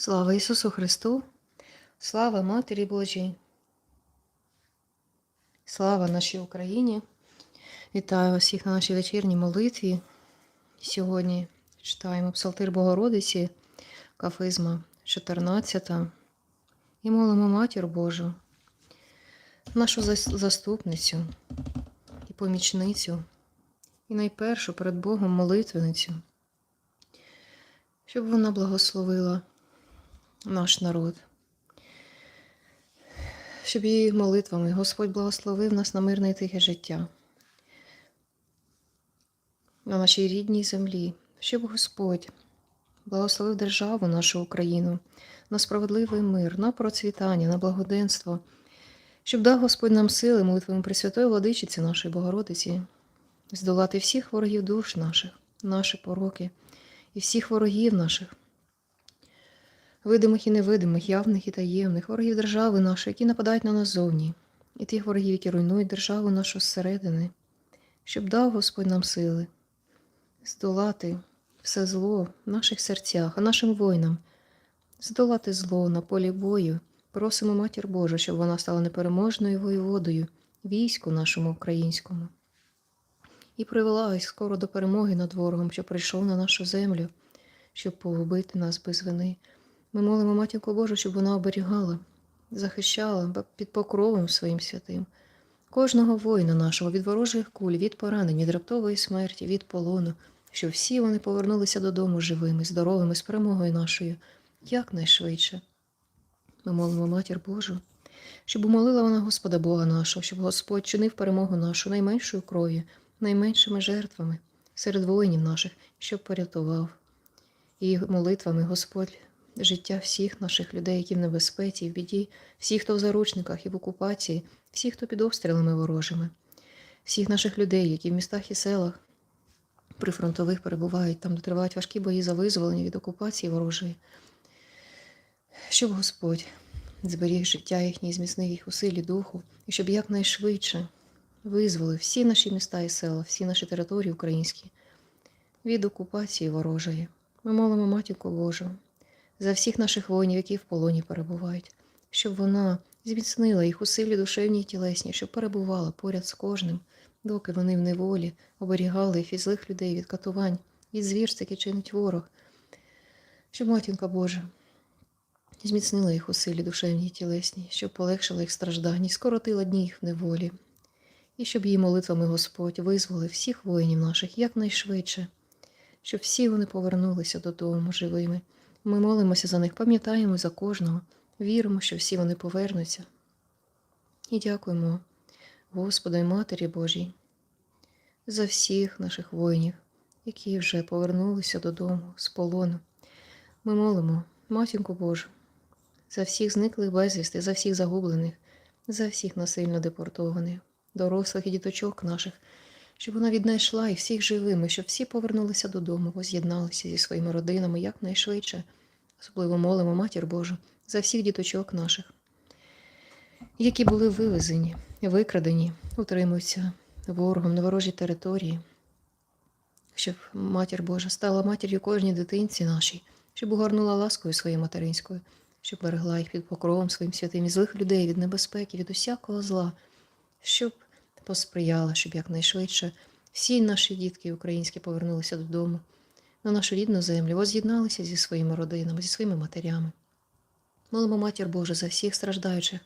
Слава Ісусу Христу! Слава Матері Божій! Слава нашій Україні! Вітаю всіх на нашій вечірній молитві. Сьогодні читаємо Псалтир Богородиці, Кафизма 14 і молимо Матір Божу, нашу заступницю і помічницю, і найпершу перед Богом молитвеницю, щоб вона благословила наш народ. Щоб її молитвами Господь благословив нас на мирне і тихе життя, на нашій рідній землі, щоб Господь благословив державу нашу Україну на справедливий мир, на процвітання, на благоденство, щоб дав Господь нам сили молитвами Пресвятої Владичиці нашої Богородиці, здолати всіх ворогів душ наших, наші пороки і всіх ворогів наших, видимих і невидимих, явних і таємних, ворогів держави нашої, які нападають на нас зовні, і тих ворогів, які руйнують державу нашу зсередини, щоб дав Господь нам сили здолати все зло в наших серцях, а нашим воїнам, здолати зло на полі бою. Просимо Матір Божу, щоб вона стала непереможною воєводою війську нашому українському. І привела скоро до перемоги над ворогом, що прийшов на нашу землю, щоб погубити нас без вини. Ми молимо Матінку Божу, щоб вона оберігала, захищала під покровом своїм святим кожного воїна нашого від ворожих куль, від поранень, від раптової смерті, від полону, щоб всі вони повернулися додому живими, здоровими, з перемогою нашою, якнайшвидше. Ми молимо Матір Божу, щоб умолила вона Господа Бога нашого, щоб Господь чинив перемогу нашу найменшою кров'ю, найменшими жертвами серед воїнів наших, щоб порятував. І молитвами Господь життя всіх наших людей, які в небезпеці, в біді, всіх, хто в заручниках і в окупації, всіх, хто під обстрілами ворожими, всіх наших людей, які в містах і селах прифронтових перебувають, там де тривають важкі бої за визволення від окупації ворожої, щоб Господь зберіг життя їхнє, і зміцнив їх у силі духу, і щоб якнайшвидше визволив всі наші міста і села, всі наші території українські від окупації ворожої. Ми молимо Матінку Божу за всіх наших воїнів, які в полоні перебувають, щоб вона зміцнила їх у силі душевній і тілесній, щоб перебувала поряд з кожним, доки вони в неволі оберігали їх від злих людей, від катувань, від звірств, які чинить ворог, щоб Матінка Божа зміцнила їх у силі душевній і тілесній, щоб полегшила їх страждання, скоротила дні їх в неволі, і щоб її молитвами Господь визволив всіх воїнів наших якнайшвидше, щоб всі вони повернулися додому живими. Ми молимося за них, пам'ятаємо за кожного, віримо, що всі вони повернуться. І дякуємо Господу і Матері Божій за всіх наших воїнів, які вже повернулися додому з полону. Ми молимо Матінку Божу за всіх зниклих безвісти, за всіх загублених, за всіх насильно депортованих, дорослих і діточок наших, щоб вона віднайшла і всіх живими, щоб всі повернулися додому, воз'єдналися зі своїми родинами якнайшвидше. Особливо молимо Матір Божу за всіх діточок наших, які були вивезені, викрадені, утримуються ворогом на ворожій території, щоб Матір Божа стала матір'ю кожній дитинці нашій, щоб угорнула ласкою своєю материнською, щоб берегла їх під покровом своїм святим і злих людей від небезпеки, від усякого зла, щоб посприяла, щоб якнайшвидше всі наші дітки українські повернулися додому на нашу рідну землю, воз'єдналися зі своїми родинами, зі своїми матерями. Молимо Матір Божу за всіх страждаючих,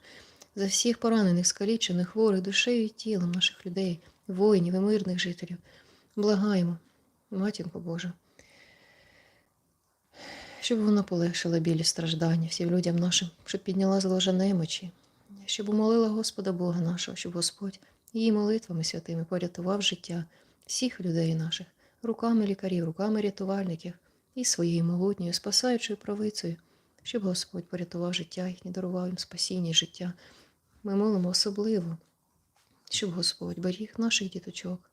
за всіх поранених, скалічених, хворих душею і тілом наших людей, воїнів і мирних жителів. Благаємо, Матінко Божа, щоб вона полегшила білі страждання всім людям нашим, щоб підняла з ложа немочі, щоб умолила Господа Бога нашого, щоб Господь її молитвами святими порятував життя всіх людей наших, руками лікарів, руками рятувальників і своєю могутньою спасаючою правицею, щоб Господь порятував життя їхнє, дарував їм спасіння життя. Ми молимо особливо, щоб Господь беріг наших діточок.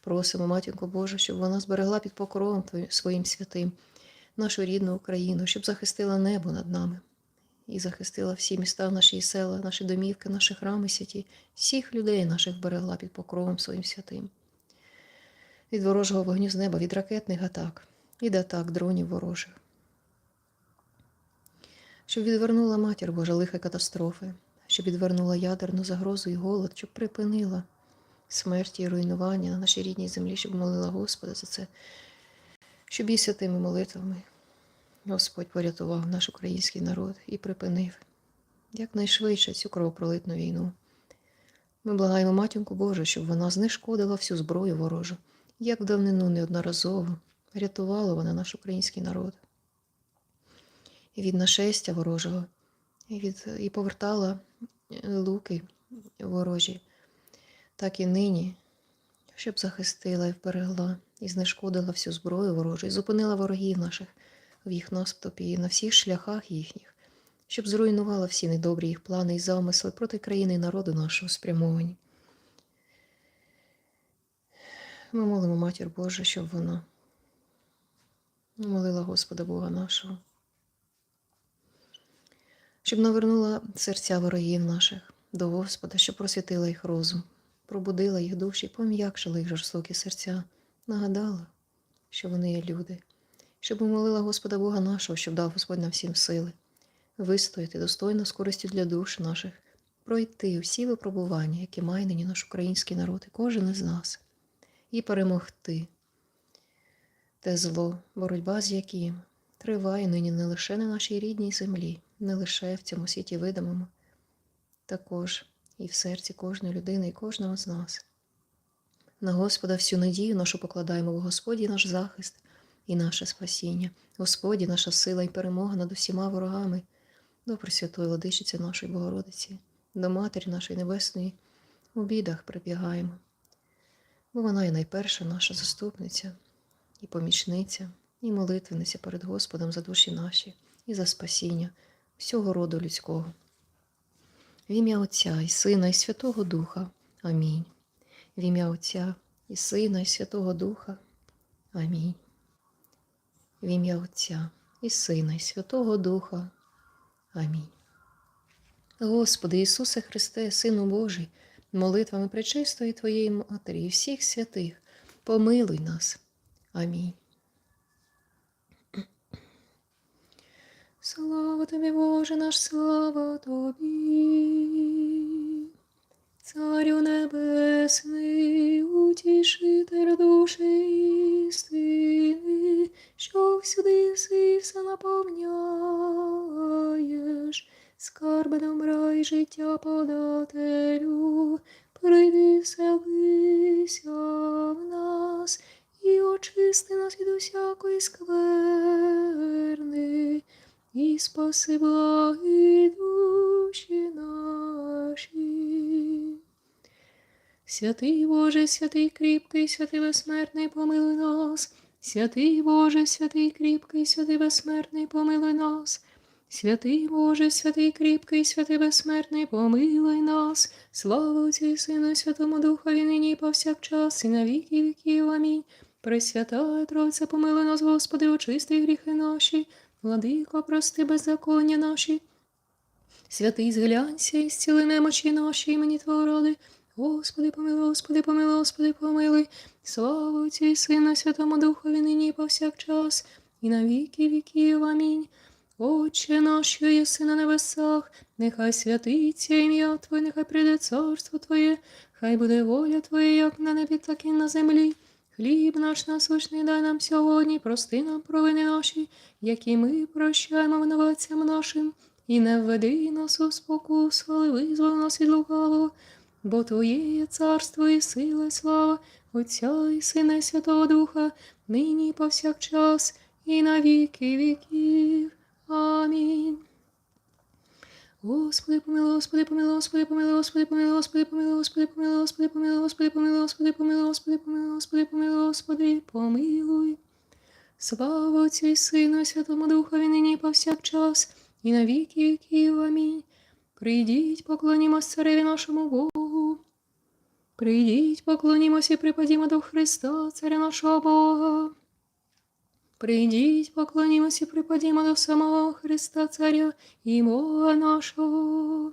Просимо Матінку Божу, щоб вона зберегла під покровом своїм святим нашу рідну Україну, щоб захистила небо над нами і захистила всі міста, наші села, наші домівки, наші храми святі, всіх людей наших берегла під покровом своїм святим. Від ворожого вогню з неба, від ракетних атак, від атак дронів ворожих. щоб відвернула матір Божа лиха катастрофи, щоб відвернула ядерну загрозу і голод, щоб припинила смерті і руйнування на нашій рідній землі, щоб молила Господа за це, щоб і святими молитвами Господь порятував наш український народ і припинив якнайшвидше цю кровопролитну війну. Ми благаємо матінку Божу, щоб вона знешкодила всю зброю ворожу, як давнину неодноразово рятувала вона наш український народ. І від нашестя ворожого, і, від, і повертала луки ворожі, так і нині, щоб захистила і вберегла, і знешкодила всю зброю ворожу, і зупинила ворогів наших в їх наступі і на всіх шляхах їхніх, щоб зруйнувала всі недобрі їх плани і замисли проти країни і народу нашого спрямовані. Ми молимо Матір Божу, щоб вона молила Господа Бога нашого, щоб навернула серця ворогів наших до Господа, щоб просвітила їх розум, пробудила їх душі, пом'якшила їх жорстокі серця, нагадала, що вони є люди, щоб молила Господа Бога нашого, щоб дав Господь нам всім сили, вистояти достойно з користю для душ наших, пройти всі випробування, які має нині наш український народ, і кожен із нас, і перемогти те зло, боротьба з яким триває нині не лише на нашій рідній землі, не лише в цьому світі видимому, також і в серці кожної людини і кожного з нас. На Господа всю надію нашу покладаємо в Господі наш захист і наше спасіння, Господі наша сила і перемога над усіма ворогами, до Пресвятої Владичиці нашої Богородиці, до Матері нашої Небесної, у бідах прибігаємо, бо вона є найперша наша заступниця і помічниця, і молитвениця перед Господом за душі наші і за спасіння всього роду людського. В ім'я Отця і Сина, і Святого Духа. Амінь. В ім'я Отця і Сина, і Святого Духа. Амінь. В ім'я Отця і Сина, і Святого Духа. Амінь. Господи Ісусе Христе, Сину Божий, молитвами пречистої Твоєї Матері і всіх святих, помилуй нас. Амінь. Слава тобі, Боже наш, слава тобі. Царю небесний, утішитель душі істини, що всюди си наповняєш, скарби добра й життя подателю, прийди в нас і очисти нас від усякої скверни, і спаси благі душі наші. Святий Боже, святий кріпкий, святий безсмертний, помилуй нас. Святий Боже, святий кріпкий, святий безсмертний, помилуй нас. Святий Боже, святий кріпкий, святий безсмертний, помилуй нас. Слава Отцю Сину, Святому Духові, нині повсякчас, і на віки віків. Амінь. Пресвята Тройця, помилуй нас, Господи, очисти гріхи наші, владико, прости беззаконня наші. Святий зглянься і зціли немочі наші імені Твого ради. Господи, помилуй, Господи, помилуй, Господи, помилуй. Слава Отцю і Сину, Святому Духові, нині повсякчас, і на віки віків. Амінь. Отче наш, що єси на небесах, нехай святиться ім'я Твоє, нехай прийде царство Твоє, хай буде воля Твоя, як на небі, так і на землі. Хліб наш насущний дай нам сьогодні, прости нам провини наші, які ми прощаємо винуватцям нашим, і не введи нас у спокусу, але визволи нас від лукавого, бо Твоє є царство і сила, і слава, Отця і Сина, і Святого Духа, нині і повсякчас, і на віки віків. Амінь. Господи, помилуй, Господи, помилуй, Господи, помилуй, Господи, помилуй, Господи, помилуй, Господи, помилуй, Господи, помилуй, Господи, помилуй, Господи, помилуй, Господи, помилуй, Господи, помилуй, Господи, помилуй. Слава Отцю і Сину, і Святому Духові, нині повсякчас, і на віки віків. Амінь. Прийдіть, поклонімось цареві нашому Богу. Прийдіть, поклонімось і припадімо до Христа, царя нашого Бога. Прийдіть, поклонімось і припадімо до самого Христа Царя і Бога нашого.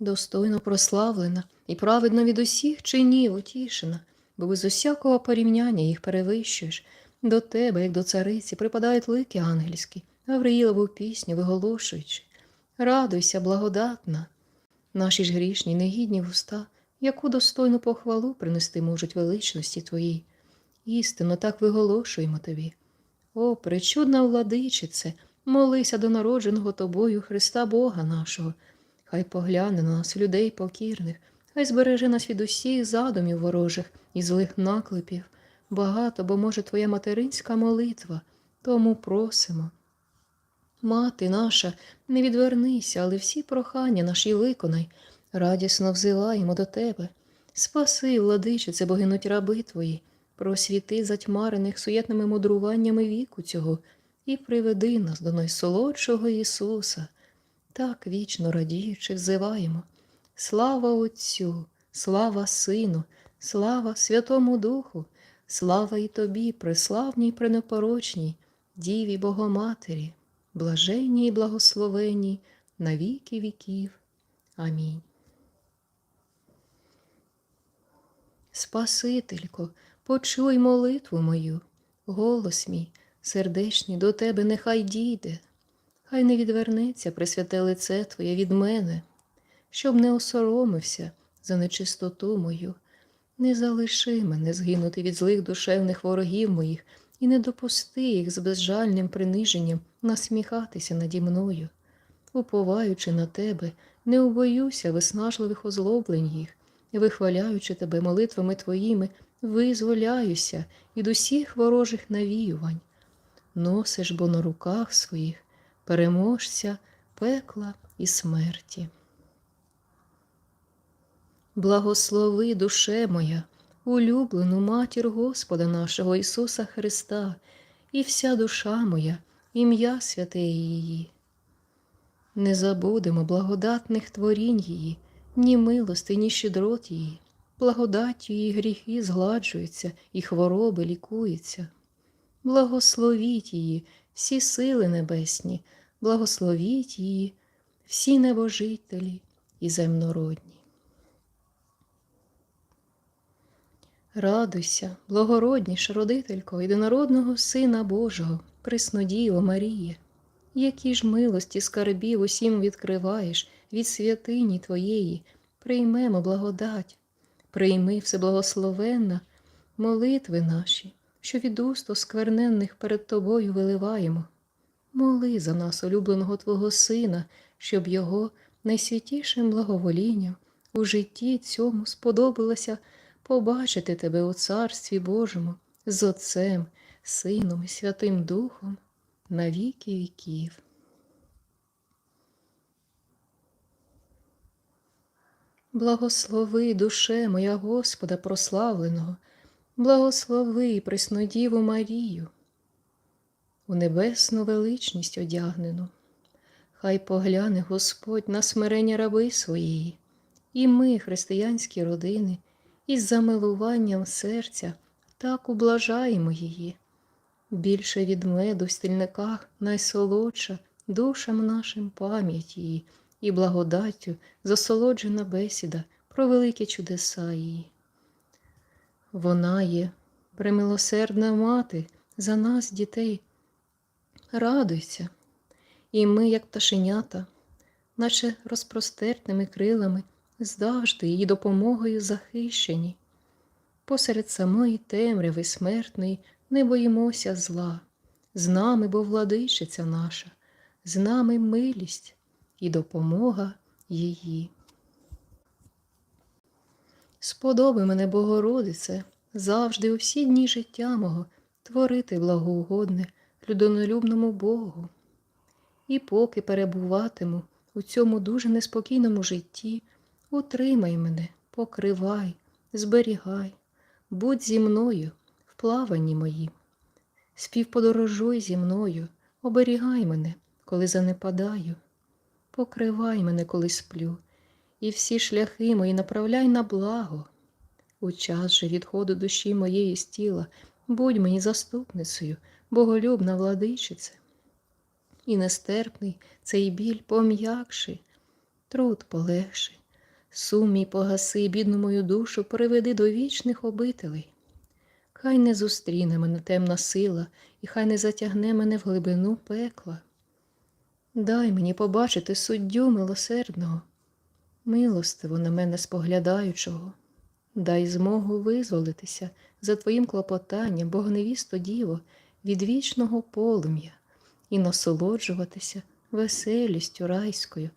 Достойно прославлена і праведно від усіх чинів утішена, бо без усякого порівняння їх перевищуєш. До тебе, як до цариці, припадають лики ангельські, Гавриїлову пісню виголошуючи. Радуйся, благодатна. Наші ж грішні, негідні вуста, яку достойну похвалу принести можуть величності твоїй. Істинно так виголошуємо тобі. О, причудна владичице, молися до народженого тобою Христа Бога нашого. Хай погляне на нас, людей покірних, хай збереже нас від усіх задумів ворожих і злих наклепів. Багато, бо може твоя материнська молитва, тому просимо. Мати наша, не відвернися, але всі прохання наші виконай, радісно взиваємо до тебе. Спаси, владичице, бо гинуть раби твої, просвіти затьмарених суєтними мудруваннями віку цього і приведи нас до найсолодшого Ісуса. Так вічно радіючи, взиваємо. Слава Отцю, слава Сину, слава Святому Духу, слава і тобі, преславній, пренепорочній, Діві Богоматері, блаженній і благословенній на віки віків. Амінь. Спасителько, почуй молитву мою, голос мій, сердечний до тебе нехай дійде, хай не відвернеться присвяте лице Твоє від мене, щоб не осоромився за нечистоту мою. Не залиши мене згинути від злих душевних ворогів моїх і не допусти їх з безжальним приниженням насміхатися наді мною. Уповаючи на тебе, не убоюся виснажливих озлоблень їх, вихваляючи тебе молитвами твоїми, визволяюся від усіх ворожих навіювань. Носиш бо на руках своїх переможця, пекла і смерті. Благослови, душе моя, улюблену матір Господа нашого Ісуса Христа, і вся душа моя, ім'я святе її. Не забудемо благодатних творінь її, ні милости, ні щедрот її, благодаттю її гріхи згладжуються і хвороби лікуються. Благословіть її, всі сили небесні, благословіть її, всі небожителі і земнородні. Радуйся, благородніша родителько єдинородного Сина Божого, Преснодіво Маріє, які ж милості скарбів усім відкриваєш від святині Твоєї, приймемо благодать, прийми всеблагословенна молитви наші, що від уст оскверненних перед Тобою виливаємо. Моли за нас, улюбленого Твого Сина, щоб Його найсвятішим благоволінням у житті цьому сподобалося побачити Тебе у Царстві Божому з Отцем, Сином і Святим Духом на віки віків. Благослови, душе моя Господа прославленого, благослови Преснодіву Марію, у небесну величність одягнену. Хай погляне Господь на смирення раби своєї, і ми, християнські родини, із замилуванням серця так ублажаємо її. Більше від меду в стільниках найсолодша душам нашим пам'ять її і благодаттю засолоджена бесіда про великі чудеса її. Вона є премилосердна мати за нас, дітей. Радуйся, і ми, як пташенята, наче розпростертними крилами, завжди її допомогою захищені. Посеред самої темряви смертної не боїмося зла, з нами, бо владичиця наша, з нами милість і допомога її. Сподоби мене, Богородице, завжди у всі дні життя мого творити благоугодне людонолюбному Богу. І поки перебуватиму у цьому дуже неспокійному житті, утримай мене, покривай, зберігай, будь зі мною в плаванні моїм. Співподорожуй зі мною, оберігай мене, коли занепадаю, покривай мене, коли сплю, і всі шляхи мої направляй на благо. У час же відходу душі моєї з тіла, будь мені заступницею, боголюбна владичице. І нестерпний цей біль пом'якши, труд полегши, Сум мій погаси, бідну мою душу, приведи до вічних обителей. Хай не зустріне мене темна сила, і хай не затягне мене в глибину пекла. Дай мені побачити суддю милосердного, милостиво на мене споглядаючого. Дай змогу визволитися за твоїм клопотанням, Богневісто Діво, від вічного полум'я і насолоджуватися веселістю райською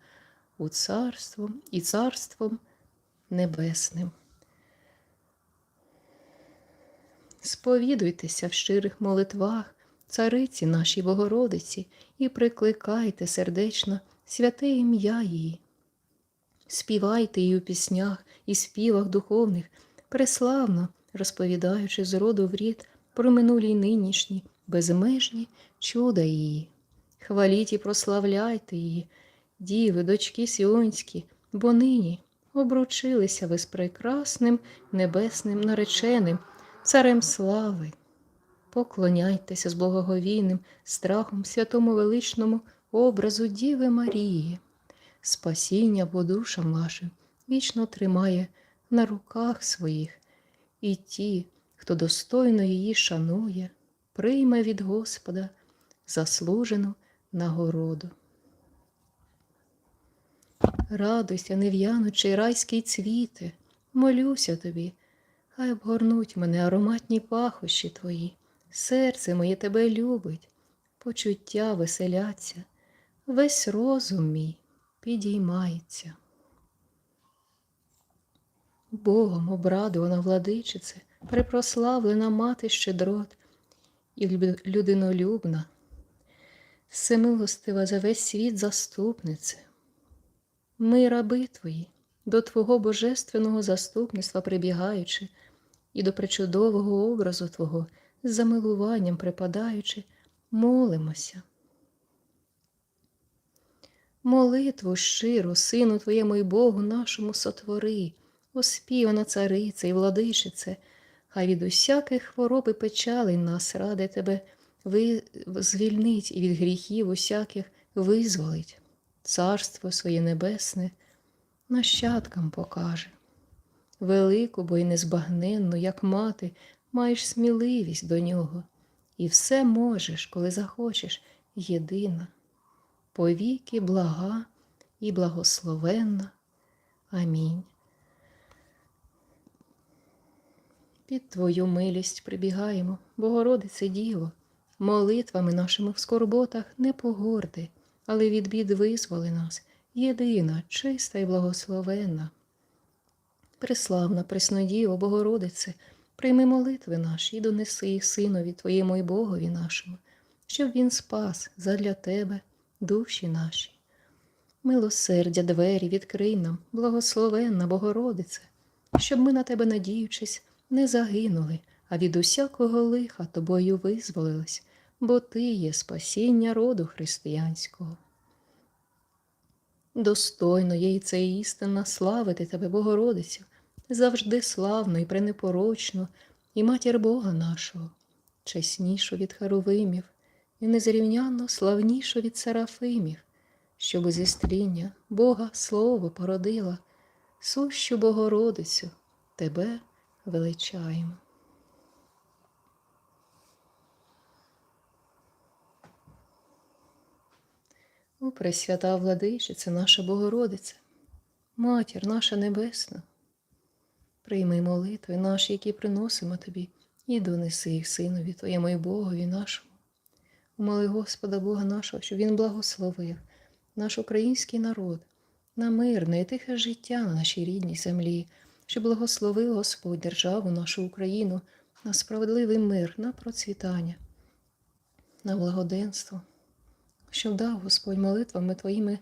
у царством і царством небесним. Сповідуйтеся в щирих молитвах, цариці нашій Богородиці, і прикликайте сердечно святе ім'я її. Співайте її у піснях і співах духовних, преславно розповідаючи з роду в рід про минулі й нинішні, безмежні чуда її. Хваліть і прославляйте її, діви, дочки сіонські, бо нині обручилися ви з прекрасним небесним нареченим, царем слави. Поклоняйтеся з благоговійним страхом святому величному образу Діви Марії. Спасіння бо душам вашим вічно тримає на руках своїх, і ті, хто достойно її шанує, прийме від Господа заслужену нагороду. Радуйся, нев'янучий райський цвіте, молюся тобі, хай обгорнуть мене ароматні пахощі твої, серце моє тебе любить, почуття веселяться, весь розум мій підіймається. Богом обрадована владичице, препрославлена мати щедрот і людинолюбна, всемилостива за весь світ заступнице. Ми, раби твої, до Твого божественного заступництва прибігаючи, і до пречудового образу Твого з замилуванням припадаючи, молимося. Молитву щиру, Сину Твоєму і Богу нашому сотвори, оспівана царице і владичице, хай від усяких хвороб і печалей нас ради Тебе ви... звільнить і від гріхів усяких визволить. Царство своє небесне нащадкам покаже. Велику, бо й незбагненну, як мати, маєш сміливість до нього, і все можеш, коли захочеш, єдина повіки блага і благословенна. Амінь. Під Твою милість прибігаємо, Богородице Діво, молитвами нашими в скорботах не погорди, але від бід визволи нас, єдина, чиста і благословенна. Преславна, Преснодіво, Богородице, прийми молитви наші і донеси їх Синові Твоєму і Богові нашому, щоб Він спас задля Тебе душі наші. Милосердя двері відкрий нам, благословенна Богородице, щоб ми на тебе, надіючись, не загинули, а від усякого лиха тобою визволились, бо ти є спасіння роду християнського. Достойно є і це істина славити тебе, Богородицю, завжди славно і пренепорочно, і матір Бога нашого, чеснішу від Харовимів, і незрівнянно славнішу від Серафимів, щоб зі стріння Бога Слово породила, сущу Богородицю, тебе величаємо. О, Пресвята владичице, наша Богородиця, Матір наша Небесна, прийми молитви наші, які приносимо тобі, і донеси їх Синові Твоєму і Богові нашому. Умоли Господа Бога нашого, щоб Він благословив наш український народ на мирне і тихе життя на нашій рідній землі, щоб благословив Господь державу нашу Україну на справедливий мир, на процвітання, на благоденство, щоб дав Господь молитвами Твоїми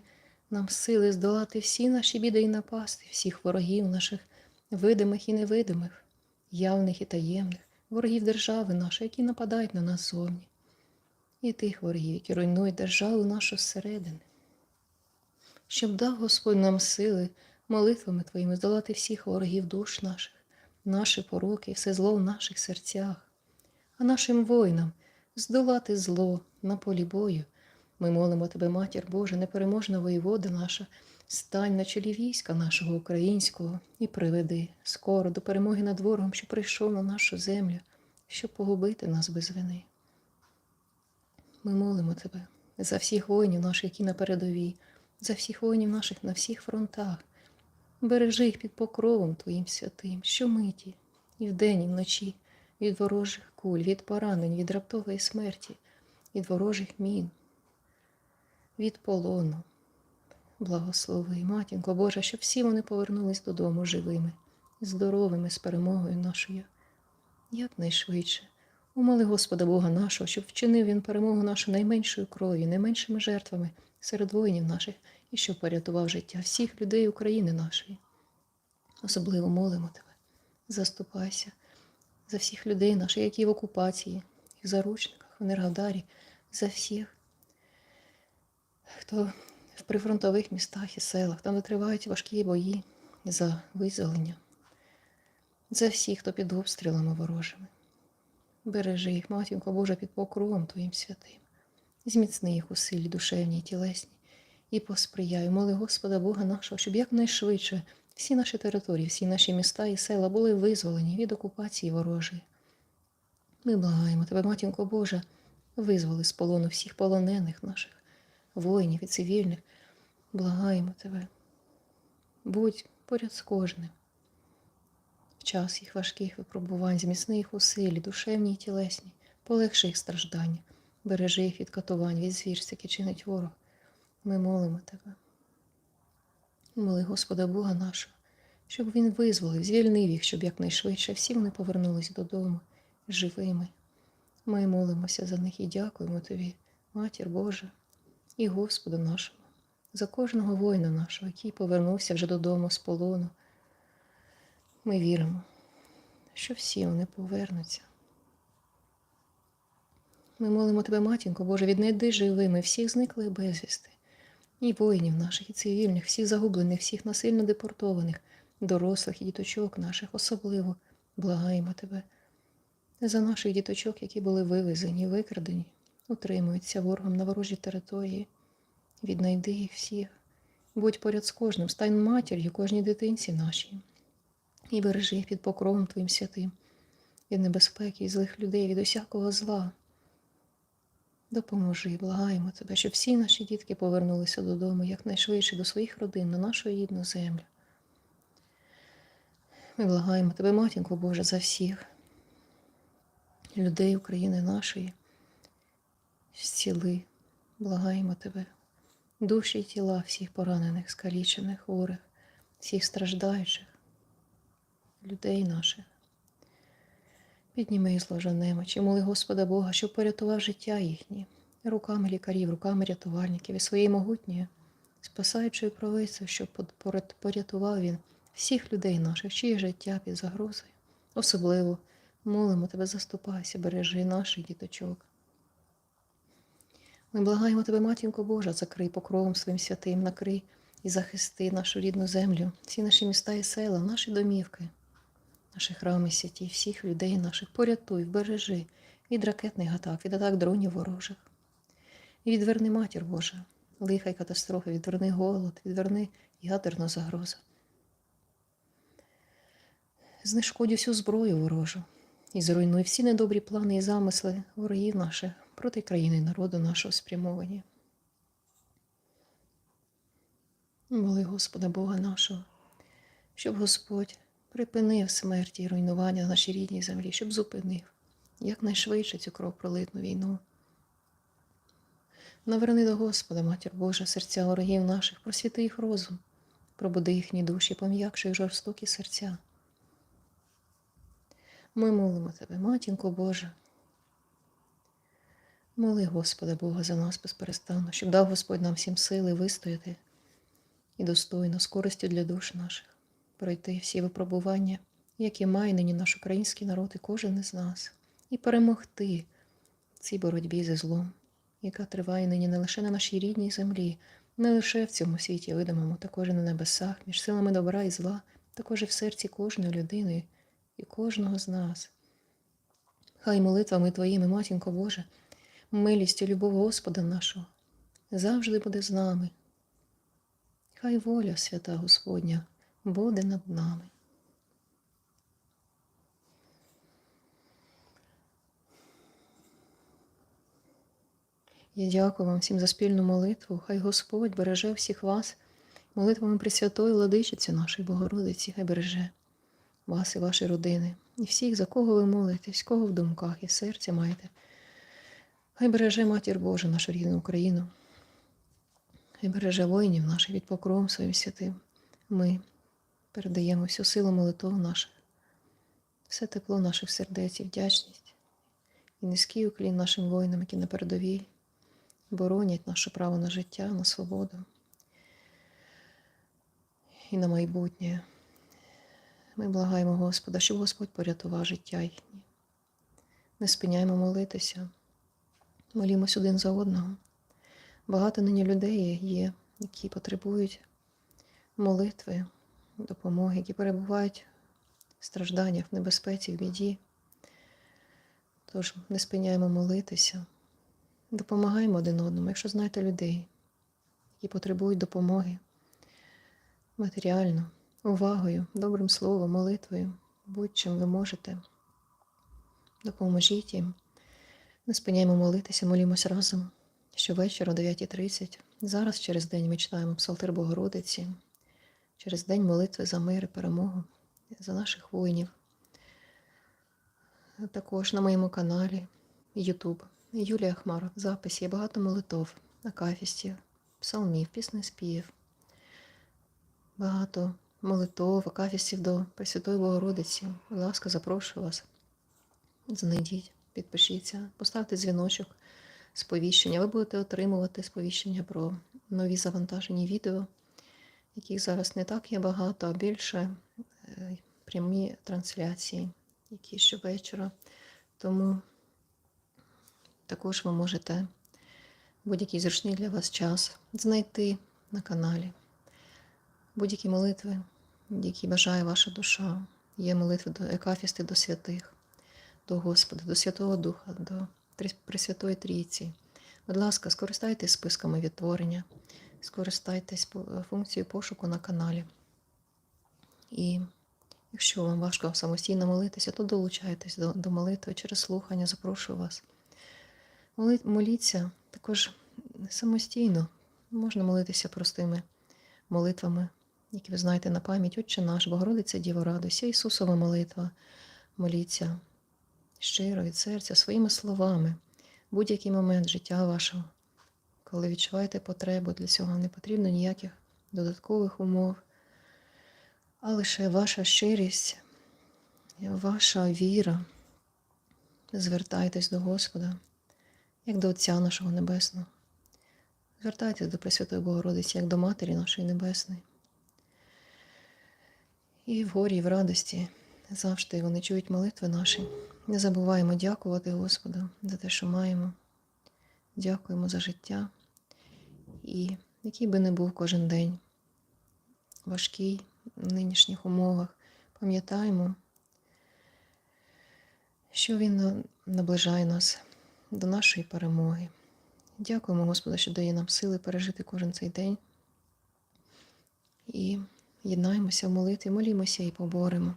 нам сили здолати всі наші біди і напасти, всіх ворогів наших, видимих і невидимих, явних і таємних, ворогів держави нашої, які нападають на нас зовні і тих ворогів, які руйнують державу нашу зсередини. Щоб дав Господь нам сили молитвами Твоїми здолати всіх ворогів душ наших, наші пороки, все зло в наших серцях, а нашим воїнам здолати зло на полі бою. Ми молимо Тебе, Матір Божа, непереможна воєвода наша, Стань на чолі війська нашого українського і приведи скоро до перемоги над ворогом, що прийшов на нашу землю, щоб погубити нас без вини. Ми молимо тебе за всіх воїнів наших, які на передовій, за всіх воїнів наших на всіх фронтах. Бережи їх під покровом Твоїм святим, щомиті, і вдень, і вночі, від ворожих куль, від поранень, від раптової смерті, від ворожих мін, від полону. Благослови, матінко Божа, щоб всі вони повернулись додому живими, здоровими з перемогою нашою. Якнайшвидше. Умоли Господа Бога нашого, щоб вчинив він перемогу нашу найменшою кров'ю, найменшими жертвами серед воїнів наших і щоб порятував життя всіх людей України нашої. Особливо молимо тебе, заступайся за всіх людей наших, які в окупації, в заручниках, в Енергодарі, за всіх, хто в прифронтових містах і селах, там де тривають важкі бої за визволення, за всіх, хто під обстрілами ворожими. Бережи їх, матінко Божа, під покровом Твоїм святим. Зміцни їх у силі душевній і тілесній і посприяй, моли Господа Бога нашого, щоб якнайшвидше всі наші території, всі наші міста і села були визволені від окупації ворожої. Ми благаємо тебе, матінко Божа, визволи з полону всіх полонених наших, воїнів і цивільних. Благаємо тебе. Будь поряд з кожним. В час їх важких випробувань, зміцни їх у силі, душевній і тілесній, полегши їх страждання, бережи їх від катувань, від звірств, які чинить ворог. Ми молимо тебе. Моли Господа Бога нашого, щоб Він визволив, звільнив їх, щоб якнайшвидше всі вони повернулись додому живими. Ми молимося за них і дякуємо тобі, Матір Божа, і Господу нашому, за кожного воїна нашого, який повернувся вже додому з полону. Ми віримо, що всі вони повернуться. Ми молимо тебе, матінко Боже, віднайди живими всіх зниклих безвісти, і воїнів наших, і цивільних, всіх загублених, всіх насильно депортованих, дорослих і діточок наших, особливо благаємо тебе за наших діточок, які були вивезені, викрадені, утримуються ворогом на ворожій території. Віднайди їх всіх, будь поряд з кожним, стань матір'ю кожній дитинці нашій, і бережи їх під покровом Твоїм святим, від небезпеки і злих людей, від усякого зла. Допоможи, благаємо тебе, щоб всі наші дітки повернулися додому якнайшвидше до своїх родин, на нашу рідну землю. Ми благаємо тебе, матінко Боже, за всіх людей України нашої. Зціли, благаємо тебе, душі й тіла всіх поранених, скалічених, хворих, всіх страждаючих, людей наших. Підніми зложа немочі, моли Господа Бога, щоб порятував життя їхні, руками лікарів, руками рятувальників і своєю могутньою, спасаючою правицею, щоб порятував він всіх людей наших, чиє життя під загрозою. Особливо молимо тебе, заступайся, бережи наших діточок. Ми благаємо тебе, матінко Божа, закрий покровом своїм святим, накрий і захисти нашу рідну землю, всі наші міста і села, наші домівки наші храми святі, всіх людей наших порятуй, вбережи від ракетних атак, від атак дронів ворожих. І відверни матір Божа, лиха й катастрофи, відверни голод, відверни ядерну загрозу. Знешкодь всю зброю ворожу і зруйнуй всі недобрі плани і замисли ворогів наших проти країни народу нашого спрямовані. Моли Господа Бога нашого, щоб Господь припинив смерті і руйнування на нашій рідній землі, щоб зупинив якнайшвидше цю кровопролитну війну. Наверни до Господа, Матір Божа, серця ворогів наших, просвіти їх розум, пробуди їхні душі, пом'якши їх жорстокі серця. Ми молимо тебе, матінко Божа. Моли Господа Бога за нас безперестанно, щоб дав Господь нам всім сили вистояти і достойно з користю для душ наших пройти всі випробування, які має нині наш український народ і кожен із нас, і перемогти цій боротьбі зі злом, яка триває нині не лише на нашій рідній землі, не лише в цьому світі видимому, також і на небесах, між силами добра і зла, також і в серці кожної людини і кожного з нас. Хай молитвами Твоїми, матінко Боже, милістю любов Господа нашого завжди буде з нами. Хай воля свята Господня буде над нами. Я дякую вам всім за спільну молитву. Хай Господь береже всіх вас молитвами Пресвятої Владичиці нашої Богородиці, хай береже вас і ваші родини, і всіх, за кого ви молитесь, кого в думках і серці маєте. Хай береже Матір Божа, нашу рідну Україну. Хай береже воїнів наших від покром своїм святим. Ми передаємо всю силу молитов наших, все тепло наших сердець і вдячність, і низький уклін нашим воїнам, які на передовій боронять наше право на життя, на свободу і на майбутнє. Ми благаємо Господа, щоб Господь порятував життя їхнє. Не спиняємо молитися, молімось один за одного. Багато нині людей є, які потребують молитви, допомоги, які перебувають в стражданнях, в небезпеці, в біді. Тож не спиняємо молитися, допомагаємо один одному, якщо знаєте людей, які потребують допомоги матеріально, увагою, добрим словом, молитвою, будь-чим ви можете. Допоможіть їм. Не спиняємо молитися, молімось разом. Щовечора о 9.30. Зараз через день ми читаємо Псалтир Богородиці, через день молитви за мир і перемогу, за наших воїнів. Також на моєму каналі YouTube Юлія Хмара в записі є багато молитов, акафістів, псалмів, піснеспівів, багато молитов, акафістів до Пресвятої Богородиці. Будь ласка, запрошую вас. Знайдіть, підпишіться, поставте дзвіночок сповіщення. Ви будете отримувати сповіщення про нові завантажені відео, яких зараз не так є багато, а більше е, прямі трансляції, які щовечора. Тому також ви можете будь-який зручний для вас час знайти на каналі. Будь-які молитви, які бажає ваша душа. Є молитви до екафісти до святих, до Господа, до Святого Духа, до Пресвятої Трійці. Будь ласка, скористайтесь списками відтворення, скористайтесь функцією пошуку на каналі. І якщо вам важко самостійно молитися, то долучайтесь до, до молитви через слухання, запрошую вас. Моліться також самостійно. Можна молитися простими молитвами, які ви знаєте на пам'ять. Отче наш, Богородиця Діво радуйся, Ісусова молитва. Моліться щиро від серця, своїми словами, будь-який момент життя вашого, коли відчуваєте потребу, для цього не потрібно ніяких додаткових умов, а лише ваша щирість, ваша віра. Звертайтесь до Господа, як до Отця нашого Небесного. Звертайтесь до Пресвятої Богородиці, як до Матері нашої Небесної. І в горі, і в радості завжди вони чують молитви наші. Не забуваємо дякувати Господу за те, що маємо. Дякуємо за життя. І який би не був кожен день важкий в нинішніх умовах, пам'ятаємо, що Він наближає нас до нашої перемоги. Дякуємо Господу, що дає нам сили пережити кожен цей день. І єднаємося в молитві, молімося і поборемо.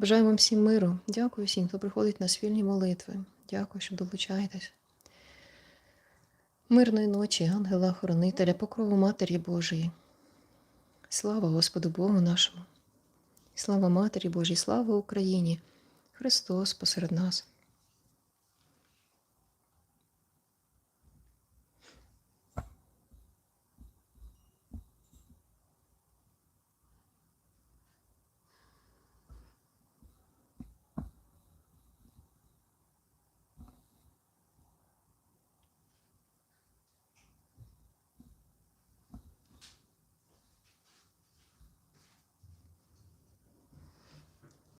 Бажаю вам всім миру. Дякую всім, хто приходить на спільні молитви. Дякую, що долучаєтесь. Мирної ночі, ангела-хоронителя, покрову Матері Божої. Слава Господу Богу нашому. Слава Матері Божій, слава Україні! Христос посеред нас.